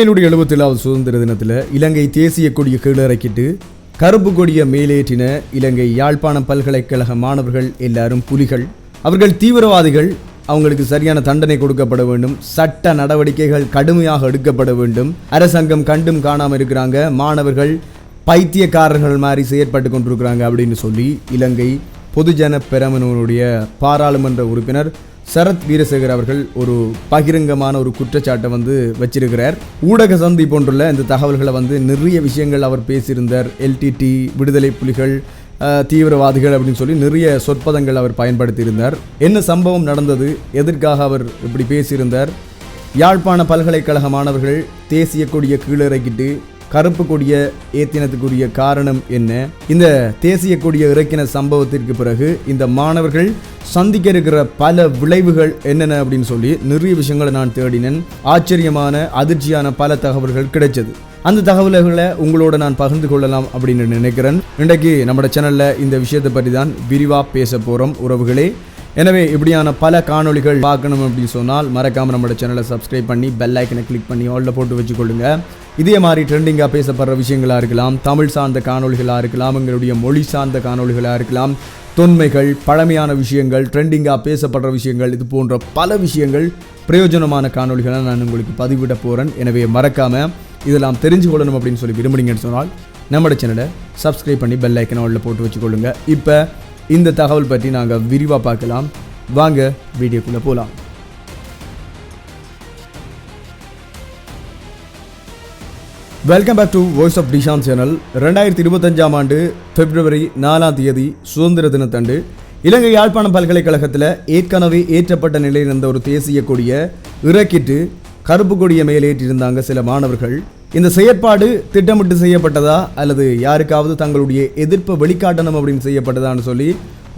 என்னுடைய எழுபத்தேழாவது சுதந்திர தினத்தில் இலங்கை தேசிய கொடியை கீழறக்கிட்டு கருப்பு கொடியை மேலேற்றின இலங்கை யாழ்ப்பாணம் பல்கலைக்கழக மாணவர்கள் எல்லாரும் புலிகள். அவர்கள் தீவிரவாதிகள். அவங்களுக்கு சரியான தண்டனை கொடுக்கப்பட வேண்டும். சட்ட நடவடிக்கைகள் கடுமையாக எடுக்கப்பட வேண்டும். அரசாங்கம் கண்டும் காணாமல் இருக்கிறாங்க. மாணவர்கள் பைத்தியக்காரர்கள் மாதிரி செயற்பட்டு கொண்டிருக்கிறாங்க அப்படின்னு சொல்லி இலங்கை பொதுஜன பெரமனூருடைய பாராளுமன்ற உறுப்பினர் சரத் வீரசேகர் அவர்கள் ஒரு பகிரங்கமான ஒரு குற்றச்சாட்டை வந்து வச்சிருக்கிறார். ஊடக சந்தி போன்றுள்ள இந்த தகவல்களை வந்து நிறைய விஷயங்கள் அவர் பேசியிருந்தார். எல்டிடி விடுதலை புலிகள் தீவிரவாதிகள் அப்படின்னு சொல்லி நிறைய சொற்பதங்கள் அவர் பயன்படுத்தியிருந்தார். என்ன சம்பவம் நடந்தது? எதற்காக அவர் இப்படி பேசியிருந்தார்? யாழ்ப்பாண பல்கலைக்கழக மாணவர்கள் தேசிய கொடியை கீழிறக்கிட்டு கருப்பு கொடியை ஏத்தினத்துக்குரிய காரணம் என்ன? இந்த தேசிய கொடியை இறக்கின சம்பவத்திற்கு பிறகு இந்த மாணவர்கள் சந்திக்க இருக்கிற பல விளைவுகள் என்னென்ன அப்படின்னு சொல்லி நிறைய விஷயங்களை நான் தேடினேன். ஆச்சரியமான அதிர்ச்சியான பல தகவல்கள் கிடைச்சது. அந்த தகவல்களை உங்களோட நான் பகிர்ந்து கொள்ளலாம் அப்படின்னு நினைக்கிறேன். இன்றைக்கு நம்ம சேனல்ல இந்த விஷயத்தை பற்றி தான் விரிவா பேச போறோம் உறவுகளே. எனவே இப்படியான பல காணொளிகள் பார்க்கணும் அப்படின்னு சொன்னால் மறக்காம நம்ம சேனலை சப்ஸ்கிரைப் பண்ணி பெல் ஐக்கனை கிளிக் பண்ணி ஆல்ல போட்டு வச்சுக்கொள்ளுங்க. இதே மாதிரி ட்ரெண்டிங்காக பேசப்படுற விஷயங்களாக இருக்கலாம் தமிழ் சார்ந்த காணொளிகளாக இருக்கலாம் எங்களுடைய மொழி சார்ந்த காணொளிகளாக இருக்கலாம் தொன்மைகள் பழமையான விஷயங்கள் ட்ரெண்டிங்காக பேசப்படுற விஷயங்கள் இது போன்ற பல விஷயங்கள் பிரயோஜனமான காணொளிகளை நான் உங்களுக்கு பதிவிட போகிறேன் எனவே மறக்காமல் இதெல்லாம் தெரிஞ்சு கொள்ளணும் அப்படின்னு சொல்லி விரும்புனீங்கன்னு சொன்னால் நம்மளோட சேனலை சப்ஸ்கிரைப் பண்ணி பெல் ஐக்கனை உள்ள போட்டு வச்சுக்கொள்ளுங்க. இப்போ இந்த தகவல் பற்றி நாங்கள் விரிவாக பார்க்கலாம். வாங்க வீடியோக்குள்ளே போகலாம் welcome back to voice of Dishan channel ரெண்டாயிரத்தி இருபத்தஞ்சாம் ஆண்டு பிப்ரவரி நாலாம் தேதி சுதந்திர தினத்தண்டு இலங்கை யாழ்ப்பாணம் பல்கலைக்கழகத்தில் ஏற்கனவே ஏற்றப்பட்ட நிலையில் இருந்த ஒரு தேசிய கொடியை இறக்கிட்டு கருப்பு கொடியை மேலேற்றிருந்தாங்க சில மாணவர்கள். இந்த செயற்பாடு திட்டமிட்டு செய்யப்பட்டதா அல்லது யாருக்காவது தங்களுடைய எதிர்ப்பை வெளிக்காட்டணும் அப்படின்னு செய்யப்பட்டதான்னு சொல்லி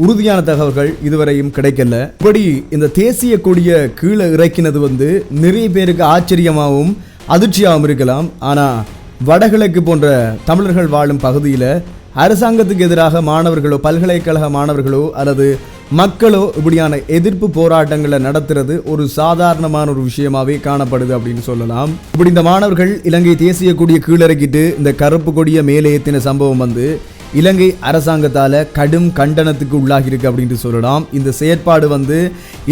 உறுதியான தகவல்கள் இதுவரையும் கிடைக்கல. இப்படி இந்த தேசிய கொடியை கீழே இறக்கினது வந்து நிறைய பேருக்கு ஆச்சரியமாகவும் அதிர்ச்சியாகவும் இருக்கலாம். ஆனால் வடகிழக்கு போன்ற தமிழர்கள் வாழும் பகுதியில் அரசாங்கத்துக்கு எதிராக மாணவர்களோ பல்கலைக்கழக மாணவர்களோ அல்லது மக்களோ இப்படியான எதிர்ப்பு போராட்டங்களை நடத்துறது ஒரு சாதாரணமான ஒரு விஷயமாவே காணப்படுது அப்படின்னு சொல்லலாம். இப்படி இந்த மாணவர்கள் இலங்கை தேசிய கொடியை கீழறக்கிட்டு இந்த கருப்பு கொடியை மேலே ஏத்தின சம்பவம் வந்து இலங்கை அரசாங்கத்தால் கடும் கண்டனத்துக்கு உள்ளாகியிருக்கு அப்படின்ட்டு சொல்லலாம். இந்த செயற்பாடு வந்து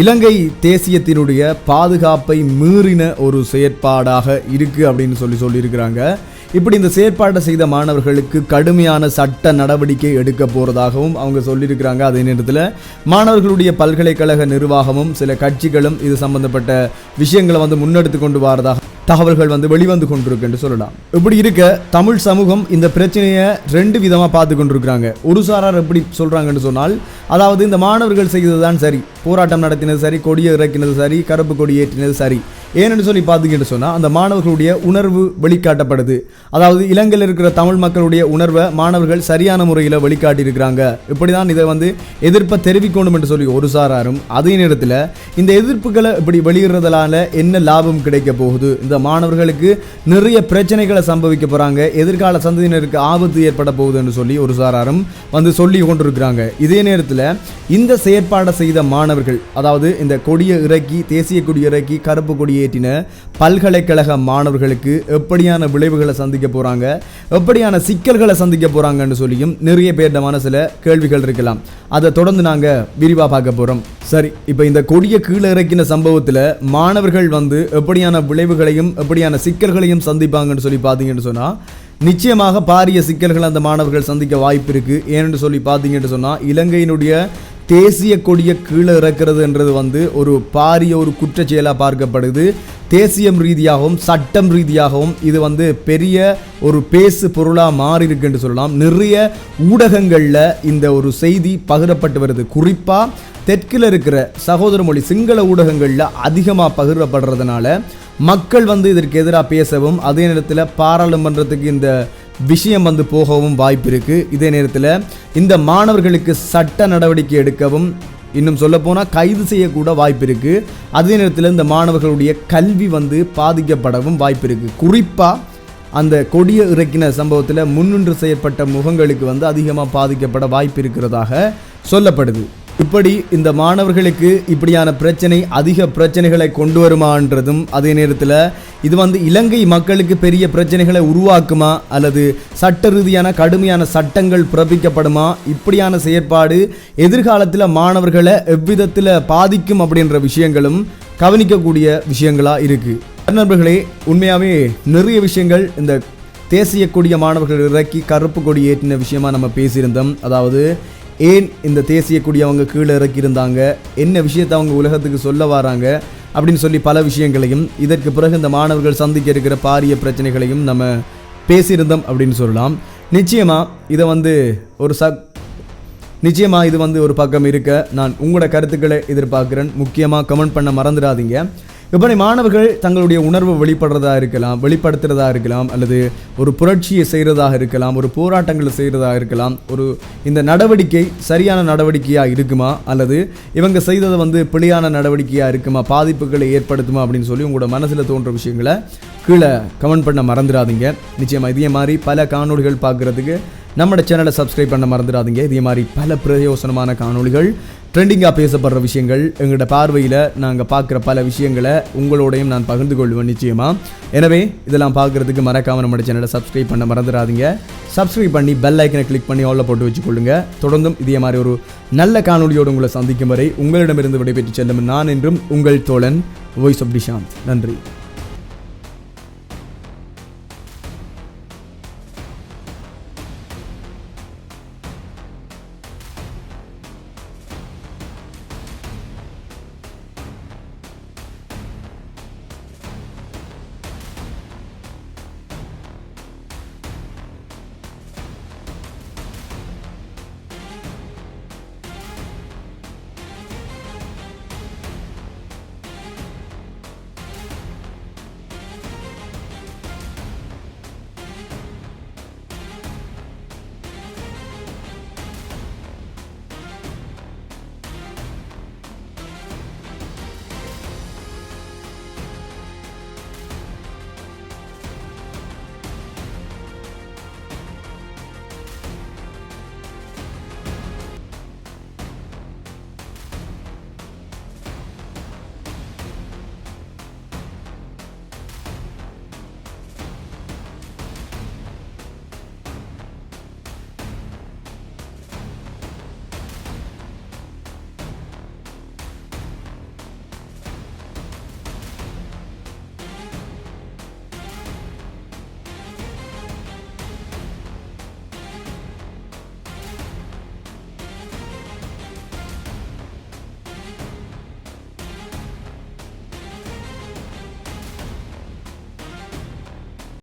இலங்கை தேசியத்தினுடைய பாதுகாப்பை மீறின ஒரு செயற்பாடாக இருக்கு அப்படின்னு சொல்லி சொல்லியிருக்கிறாங்க. இப்படி இந்த செயற்பாட்டை செய்த மாணவர்களுக்கு கடுமையான சட்ட நடவடிக்கை எடுக்க போகிறதாகவும் அவங்க சொல்லியிருக்கிறாங்க. அதே நேரத்தில் மாணவர்களுடைய பல்கலைக்கழக நிர்வாகமும் சில கட்சிகளும் இது சம்பந்தப்பட்ட விஷயங்களை வந்து முன்னெடுத்து கொண்டு வரதாக தகவல்கள் வந்து வெளிவந்து கொண்டிருக்கு என்று சொல்லலாம். இப்படி இருக்க தமிழ் சமூகம் இந்த பிரச்சனையை ரெண்டு விதமாக பார்த்து கொண்டிருக்கிறாங்க. ஒரு சாரார் எப்படி சொல்கிறாங்கன்னு சொன்னால் அதாவது இந்த மாணவர்கள் செய்தது தான் சரி போராட்டம் நடத்தினது சரி கொடியை இறக்கினது சரி கருப்பு கொடி ஏற்றினது சரி. ஏன்னு சொல்லி பார்த்துக்கிட்டு சொன்னால் அந்த மாணவர்களுடைய உணர்வு வெளிக்காட்டப்படுது. அதாவது இலங்கையில் இருக்கிற தமிழ் மக்களுடைய உணர்வை மாணவர்கள் சரியான முறையில் வெளிக்காட்டியிருக்கிறாங்க. இப்படி தான் இதை வந்து எதிர்ப்பை தெரிவிக்கணும் என்று சொல்லி ஒரு சாராரும் அதே நேரத்தில் இந்த எதிர்ப்புகளை இப்படி வெளியிடுறதுனால என்ன லாபம் கிடைக்க போகுது? இந்த மாணவர்களுக்கு நிறைய பிரச்சனைகளை சம்பவிக்க போகிறாங்க எதிர்கால சந்ததியினருக்கு ஆபத்து ஏற்பட போகுதுன்னு சொல்லி ஒரு சாராரும் வந்து சொல்லி கொண்டிருக்கிறாங்க. இதே நேரத்தில் இந்த செயற்பாடை செய்த மாணவர்கள் அதாவது இந்த கொடியை இறக்கி தேசிய கொடி இறக்கி கருப்பு கொடி வெளியேற்றின பல்கலைக்கழக மாணவர்களுக்கு எப்படியான விளைவுகளை சந்திக்க போறாங்க எப்படியான சிக்கல்களை சந்திக்க போகிறாங்கன்னு சொல்லியும் நிறைய பேர்ட மனசில் கேள்விகள் இருக்கலாம். அதை தொடர்ந்து நாங்க விரிவா பார்க்க போறோம். சரி இப்போ இந்த கொடியை கீழே இறக்கின சம்பவத்தில் மாணவர்கள் வந்து எப்படியான விளைவுகளையும் எப்படியான சிக்கல்களையும் சந்திப்பாங்கன்னு சொல்லி பார்த்தீங்கன்னு சொன்னா நிச்சயமாக பாரிய சிக்கல்கள் அந்த மாணவர்கள் சந்திக்க வாய்ப்பு இருக்கு. ஏன்னு சொல்லி பார்த்தீங்கன்னு சொன்னா இலங்கையினுடைய தேசிய கொடியை கீழே இறக்கிறதுன்றது வந்து ஒரு பாரிய ஒரு குற்றச்செயலாக பார்க்கப்படுது. தேசியம் ரீதியாகவும் சட்டம் ரீதியாகவும் இது வந்து பெரிய ஒரு பேசு பொருளாக மாறி இருக்குன்னு சொல்லலாம். நிறைய ஊடகங்களில் இந்த ஒரு செய்தி பகிரப்பட்டு வருது. குறிப்பாக தெற்கில் இருக்கிற சகோதர மொழி சிங்கள ஊடகங்களில் அதிகமாக பகிரப்படுறதுனால மக்கள் வந்து இதற்கு எதிராக பேசவும் அதே நேரத்தில் பாராளுமன்றத்துக்கு இந்த விஷயம் வந்து போகவும் வாய்ப்பு இருக்குது இதே நேரத்தில் இந்த மாணவர்களுக்கு சட்ட நடவடிக்கை எடுக்கவும் இன்னும் சொல்லப்போனால் கைது செய்யக்கூட வாய்ப்பு இருக்குது அதே நேரத்தில் இந்த மாணவர்களுடைய கல்வி வந்து பாதிக்கப்படவும் வாய்ப்பு இருக்குது குறிப்பாக அந்த கொடிய இறக்கின சம்பவத்தில் முன்னின்று செய்யப்பட்ட முகங்களுக்கு வந்து அதிகமாக பாதிக்கப்பட வாய்ப்பு இருக்கிறதாக சொல்லப்படுது. இப்படி இந்த மாணவர்களுக்கு இப்படியான பிரச்சனை அதிக பிரச்சனைகளை கொண்டு வருமான்றதும் அதே நேரத்தில் இது வந்து இலங்கை மக்களுக்கு பெரிய பிரச்சனைகளை உருவாக்குமா அல்லது சட்ட ரீதியான கடுமையான சட்டங்கள் பிறப்பிக்கப்படுமா? இப்படியான செயற்பாடு எதிர்காலத்தில் மாணவர்களை எவ்விதத்தில் பாதிக்கும் அப்படின்ற விஷயங்களும் கவனிக்கக்கூடிய விஷயங்களாக இருக்கு. நண்பர்களே உண்மையாகவே நிறைய விஷயங்கள் இந்த தேசிய கொடிய மாணவர்கள் இறக்கி கருப்பு கொடி ஏற்றின விஷயமா நம்ம பேசியிருந்தோம். அதாவது ஏன் இந்த தேசிய கொடி அவங்க கீழே இறக்கியிருந்தாங்க? என்ன விஷயத்தை அவங்க உலகத்துக்கு சொல்ல வராங்க? அப்படின்னு சொல்லி பல விஷயங்களையும் இதற்கு பிறகு இந்த மாணவர்கள் சந்திக்க இருக்கிற பாரிய பிரச்சனைகளையும் நம்ம பேசியிருந்தோம் அப்படின்னு சொல்லலாம். நிச்சயமாக இதை வந்து ஒரு சக் நிச்சயமாக இது வந்து ஒரு பக்கம் இருக்க நான் உங்களோட கருத்துக்களை எதிர்பார்க்குறேன். முக்கியமாக கமெண்ட் பண்ண மறந்துடாதீங்க. இப்படி மாணவர்கள் தங்களுடைய உணர்வை வெளிப்படுறதா இருக்கலாம் வெளிப்படுத்துறதா இருக்கலாம் அல்லது ஒரு புரட்சியை செய்கிறதாக இருக்கலாம் ஒரு போராட்டங்களை செய்கிறதா இருக்கலாம் ஒரு இந்த நடவடிக்கை சரியான நடவடிக்கையாக இருக்குமா அல்லது இவங்க செய்தது வந்து பிழையான நடவடிக்கையாக இருக்குமா பாதிப்புகளை ஏற்படுத்துமா அப்படின்னு சொல்லி உங்களோட மனசில் தோன்ற விஷயங்களை கீழே கமெண்ட் பண்ண மறந்துடாதீங்க. நிச்சயமாக இதே மாதிரி பல காணொளிகள் பார்க்குறதுக்கு நம்ம சேனலை சப்ஸ்கிரைப் பண்ண மறந்துடாதீங்க. இதே மாதிரி பல பிரயோசனமான காணொளிகள் ட்ரெண்டிங்காக பேசப்படுற விஷயங்கள் எங்களோட பார்வையில் நாங்கள் பார்க்குற பல விஷயங்களை உங்களோடையும் நான் பகிர்ந்து கொள்வேன் நிச்சயமாக எனவே இதெல்லாம் பார்க்குறதுக்கு மறக்காமல் நம்மளோட சேனலை சப்ஸ்கிரைப் பண்ண மறந்துடாதீங்க. சப்ஸ்கிரைப் பண்ணி பெல் ஐக்கனை கிளிக் பண்ணி ஆல்ல போட்டு வச்சுக்கொள்ளுங்க. தொடர்ந்தும் இதே மாதிரி ஒரு நல்ல காணொலியோடு உங்களை சந்திக்கும் வரை உங்களிடமிருந்து விடைபெற்று செல்லும் நான் என்றும் உங்கள் தோழன் வாய்ஸ் ஆஃப் டிஷாந்த் நன்றி.